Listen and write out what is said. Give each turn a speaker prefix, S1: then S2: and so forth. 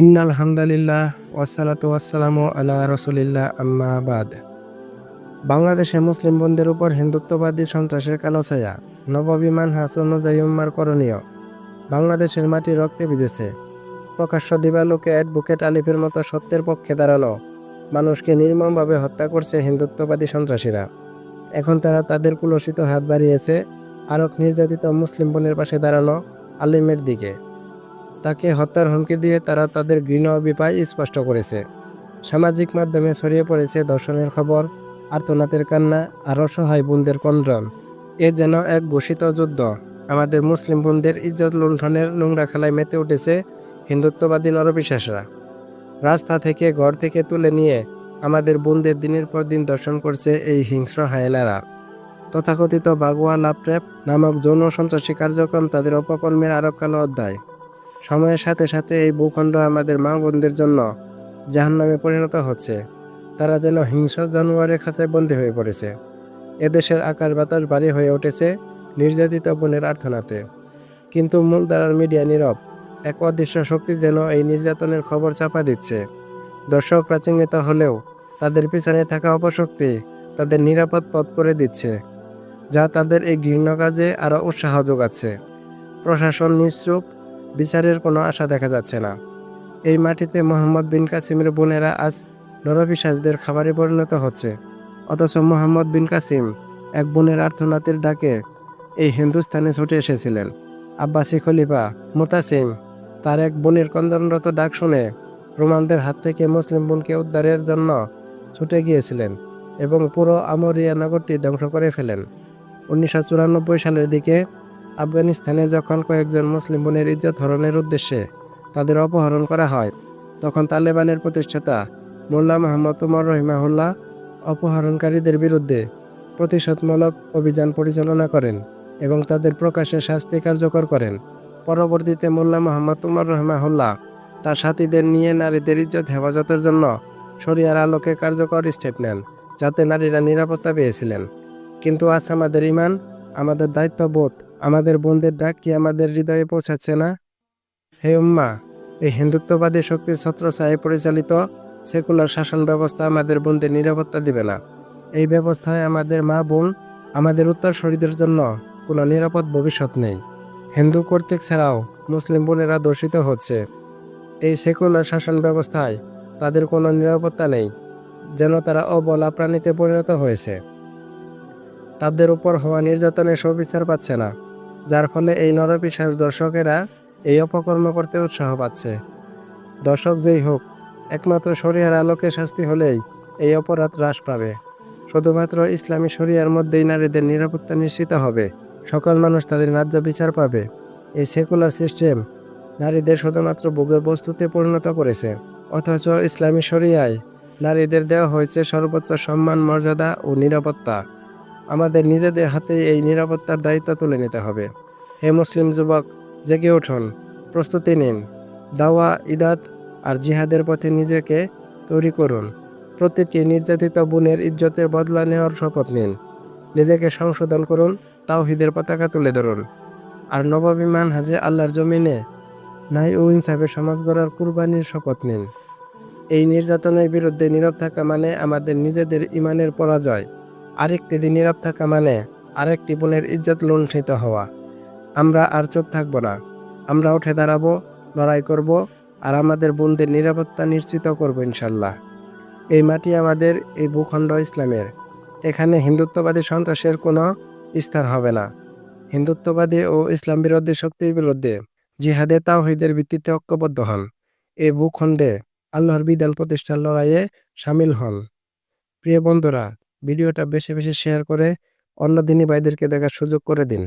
S1: ইন্নাল হামদালিল্লাহ ওয়াসালাতু ওয়াসালামু আলা রসুলিল্লাহ আম্মাবাদ বাংলাদেশে মুসলিম বন্ধের উপর হিন্দুত্ববাদী সন্ত্রাসের কালো ছায়া নববিমান হাস অনুযায়ী উম্মার করণীয়। বাংলাদেশের মাটি রক্তে ভিজেছে। প্রকাশ্য দিবালোকে অ্যাডভোকেট আলিফের মতো সত্যের পক্ষে দাঁড়ানো মানুষকে নির্মমভাবে হত্যা করছে হিন্দুত্ববাদী সন্ত্রাসীরা। এখন তারা তাদের কুলসিত হাত বাড়িয়েছে। আরক নির্যাতিত মুসলিম বোনের পাশে দাঁড়ানো আলিমের দিকে। তাকে হত্যার হুমকি দিয়ে তারা তাদের ঘৃণ অভিপ্রায় স্পষ্ট করেছে। সামাজিক মাধ্যমে ছড়িয়ে পড়েছে দর্শনের খবর আর্তনাতের কান্না, আর অসহায় বোনদের কন্দ্রন এ যেন এক ঘোষিত যুদ্ধ। আমাদের মুসলিম বোনদের ইজ্জত লুণ্ঠনের নোংরা খেলায় মেতে উঠেছে হিন্দুত্ববাদী নরবিশ্বাসরা। রাস্তা থেকে ঘর থেকে তুলে নিয়ে আমাদের বোনদের দিনের পর দিন দর্শন করছে এই হিংস্র হায়নারা তথাকথিত বাগুয়া লাভট্র্যাপ নামক যৌন সন্ত্রাসী কার্যক্রম তাদের অপকর্মের আরও কালো অধ্যায়। সময়ের সাথে সাথে এই ভূখণ্ড আমাদের মা বোনদের জন্য জাহান্নামে পরিণত হচ্ছে। তারা যেন হিংস্র জানোয়ারের খাঁচায় বন্দী হয়ে পড়েছে। এদেশের আকার বাতাস ভারী হয়ে উঠেছে নির্যাতিত বোনের আর্থনাতে কিন্তু মূলধারার মিডিয়া নীরব। এক অদৃশ্য শক্তি যেন এই নির্যাতনের খবর চাপা দিচ্ছে। দর্শকরা চিহ্নিত হলেও তাদের পিছনে থাকা অপশক্তি তাদের নিরাপদ পথ করে দিচ্ছে, যা তাদের এই ঘৃণ্য কাজে আরও উৎসাহ যোগাচ্ছে। প্রশাসন নিশ্চুপ বিচারের কোনো আশা দেখা যাচ্ছে না। এই মাটিতে মোহাম্মদ বিন কাসিমের বোনেরা আজ নরবিশ্বাসদের খাবারে পরিণত হচ্ছে। অথচ মোহাম্মদ বিন কাসিম এক বোনের আর্থনাতির ডাকে এই হিন্দুস্তানে ছুটে এসেছিলেন। আব্বাসি খলিফা মোতাসিম তার এক বোনের কন্দনরত ডাক শুনে রোমানদের হাত থেকে মুসলিম বোনকে উদ্ধারের জন্য ছুটে গিয়েছিলেন এবং পুরো আমরিয়া নগরটি ধ্বংস করে ফেলেন। উনিশশো চুরানব্বই সালের দিকে আফগানিস্তানে যখন কয়েকজন মুসলিম বোনের ইজ্জত হরণের উদ্দেশ্যে তাদের অপহরণ করা হয়, তখন তালেবানের প্রতিষ্ঠাতা মোল্লা মোহাম্মদ উমর রহিমাহুল্লাহ অপহরণকারীদের বিরুদ্ধে প্রতিশোধমূলক অভিযান পরিচালনা করেন এবং তাদের প্রকাশ্যে শাস্তি কার্যকর করেন। পরবর্তীতে মোল্লা মোহাম্মদ উমর রহমাহুল্লাহ তার সাথীদের নিয়ে নারীদের ইজ্জত হেফাজতের জন্য শরিয়ার আলোকে কার্যকর স্টেপ নেন, যাতে নারীরা নিরাপত্তা পেয়েছিলেন। কিন্তু আজ আমাদের ইমান আমাদের দায়িত্ববোধ আমাদের বোনদের ডাক কি আমাদের হৃদয়ে পৌঁছাচ্ছে না? হে উম্মা, এই হিন্দুত্ববাদী শক্তির ছত্রছায় পরিচালিত সেকুলার শাসন ব্যবস্থা আমাদের বোনদের নিরাপত্তা দিবে না। এই ব্যবস্থায় আমাদের মা বোন আমাদের উত্তরসূরিদের জন্য কোনো নিরাপদ ভবিষ্যৎ নেই। হিন্দু কর্তৃক ছাড়াও মুসলিম বোনেরা দর্শিত হচ্ছে। এই সেকুলার শাসন ব্যবস্থায় তাদের কোনো নিরাপত্তা নেই, যেন তারা অবলা প্রাণীতে পরিণত হয়েছে। তাদের উপর হওয়া নির্যাতনের সুবিচার পাচ্ছে না। যার ফলে এই নরপিসার দর্শকেরা এই অপকর্ম করতে উৎসাহ পাচ্ছে। দর্শক যেই হোক, একমাত্র শরিয়ার আলোকে শাস্তি হলেই এই অপরাধ হ্রাস পাবে। শুধুমাত্র ইসলামী শরিয়ার মধ্যেই নারীদের নিরাপত্তা নিশ্চিত হবে। সকল মানুষ তাদের ন্যায্য বিচার পাবে। এই সেকুলার সিস্টেম নারীদের শুধুমাত্র ভোগের বস্তুতে পরিণত করেছে। অথচ ইসলামী শরিয়ায় নারীদের দেওয়া হয়েছে সর্বোচ্চ সম্মান, মর্যাদা ও নিরাপত্তা। আমাদের নিজেদের হাতে এই নিরাপত্তার দায়িত্ব তুলে নিতে হবে। হে মুসলিম যুবক, জেগে উঠুন, প্রস্তুতি নিন, দাওয়া, ইদাত আর জিহাদের পথে নিজেকে তৈরি করুন। প্রতিটি নির্যাতিত বোনের ইজ্জতের বদলা নেওয়ার শপথ নিন। নিজেকে সংশোধন করুন, তাওহিদের পতাকা তুলে ধরুন। আর নববিমান হাজে আল্লাহর জমিনে নাই ও ইনসাফের সমাজ গড়ার কুরবানির শপথ নিন। এই নির্যাতনের বিরুদ্ধে নীরব থাকা মানে আমাদের নিজেদের ইমানের পরাজয়। আরেকটি দিন নীরব থাকা মানে আরেকটি বোনের ইজ্জত লুণ্ঠিত হওয়া। আমরা আর চুপ থাকব না। আমরা উঠে দাঁড়াবো, লড়াই করব আর আমাদের বোনদের নিরাপত্তা নিশ্চিত করব ইনশাল্লাহ। এই মাটি আমাদের, এই ভূখণ্ড ইসলামের। এখানে হিন্দুত্ববাদী সন্ত্রাসের কোনো স্থান হবে না। হিন্দুত্ববাদী ও ইসলাম বিরোধী শক্তির বিরুদ্ধে জিহাদে তাওহিদের ভিত্তিতে ঐক্যবদ্ধ হন। এই ভূখণ্ডে আল্লাহর বিদাল প্রতিষ্ঠার লড়াইয়ে সামিল হন। প্রিয় বন্ধুরা ভিডিওটা বেশি বেশি শেয়ার করে অন্য দিনী ভাইদেরকে দেখার সুযোগ করে দিন।